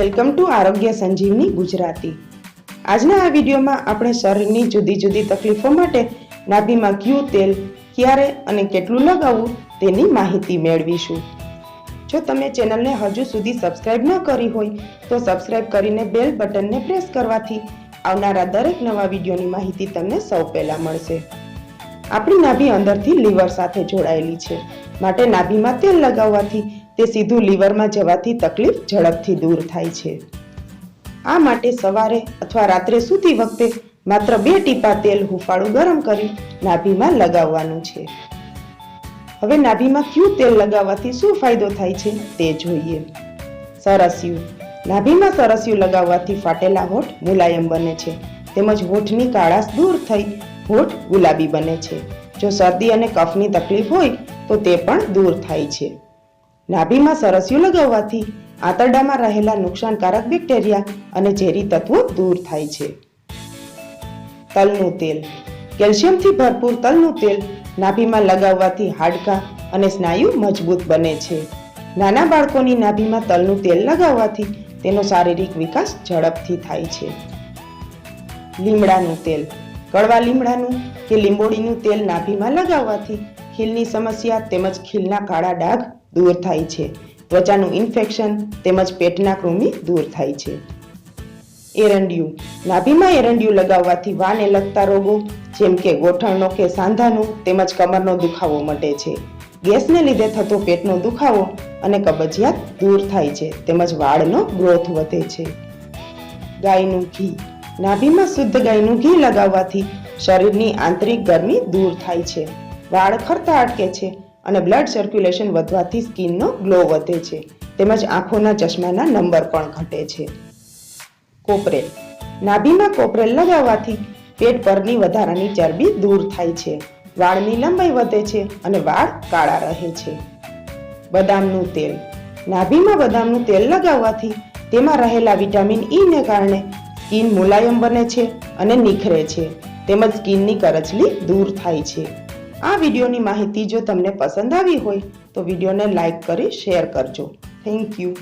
Welcome to આરોગ્ય સંજીવની ગુજરાતી. આજના આ વિડીયોમાં આપણે શરીરની જુદી જુદી તકલીફો માટે નાભીમાં કયું તેલ ક્યારે અને કેટલું લગાવવું તેની માહિતી મેળવીશું. જો તમે ચેનલને હજુ સુધી સબસ્ક્રાઇબ ન કરી હોય, તો સબસ્ક્રાઇબ કરીને બેલ બટનને પ્રેસ કરવાથી આવનારા દરેક નવા વિડીયોની માહિતી તમને સૌ પહેલાં મળશે. આપણી નાભી અંદરથી લીવર સાથે જોડાયેલી છે. માટે નાભીમાં તેલ લગાવવાથી તે સીધું લીવરમાં જવાથી તકલીફ ઝડપથી દૂર થાય છે. આ માટે સવારે અથવા રાત્રે સૂતી વખતે માત્ર બે ટીપા તેલ હુંફાળું ગરમ કરી નાભીમાં લગાવવાનું છે. હવે નાભીમાં ક્યુ તેલ લગાવવાથી શું ફાયદો થાય છે તે જોઈએ. સરસ્યું. નાભીમાં સરસ્યું લગાવવાથી ફાટેલા હોઠ મુલાયમ બને છે. તેમજ હોઠની કાળાશ દૂર થઈ હોઠ ગુલાબી બને છે. જો શરદી અને કફની તકલીફ હોય, તો તે પણ દૂર થાય છે. નાભીમાં સરસ્યું લગાવવાથી આંતરડામાં રહેલા નુકસાનકારક બેક્ટેરિયા અને ઝેરી તત્વો દૂર થાય છે. તલનું તેલ. કેલ્શિયમથી ભરપૂર તલનું તેલ નાભીમાં લગાવવાથી હાડકાં અને સ્નાયુ મજબૂત બને છે. નાના બાળકોની નાભીમાં તલનું તેલ લગાવવાથી તેનો શારીરિક વિકાસ ઝડપથી થાય છે. લીમડાનું તેલ. કડવા લીમડાનું કે લીંબોડીનું તેલ નાભીમાં લગાવવાથી ખીલની સમસ્યા તેમજ ખીલના કાળા ડાઘ દૂર થાય છે. ત્વચાનું ઇન્ફેક્શન તેમજ પેટના કૃમિ દૂર થાય છે. એરંડિયું. નાભીમાં એરંડિયું લગાવવાથી વાને લગતા રોગો જેમ કે ગોઠણનો કે સાંધાનો તેમજ કમરનો દુખાવો મટે છે. ગેસને લીધે થતો પેટનો દુખાવો અને કબજિયાત દૂર થાય છે તેમજ વાળનો ગ્રોથ વધે છે. ગાયનું ઘી. નાભીમાં શુદ્ધ ગાયનું ઘી લગાવવાથી શરીરની આંતરિક ગરમી દૂર થાય છે. વાળ ખરતા અટકે છે અને બ્લડ સર્ક્યુલેશન વધવાથી સ્કિનનો ગ્લો વધે છે. તેમજ આંખોના ચશ્માના નંબર પણ ઘટે છે. કોપરેલ. નાભીમાં કોપરેલ લગાવવાથી પેટ પરની વધારાની ચરબી દૂર થાય છે. વાળની લંબાઈ વધે છે અને વાળ કાળા રહે છે. બદામનું તેલ. નાભીમાં બદામનું તેલ લગાવવાથી તેમાં રહેલા વિટામિન ઈને કારણે સ્કિન મુલાયમ બને છે અને નિખરે છે. તેમજ સ્કિનની કરચલી દૂર થાય છે. આ વિડીયોની માહિતી જો તમને પસંદ આવી હોય, તો વિડીયોને લાઇક કરી શેર કરજો. Thank you.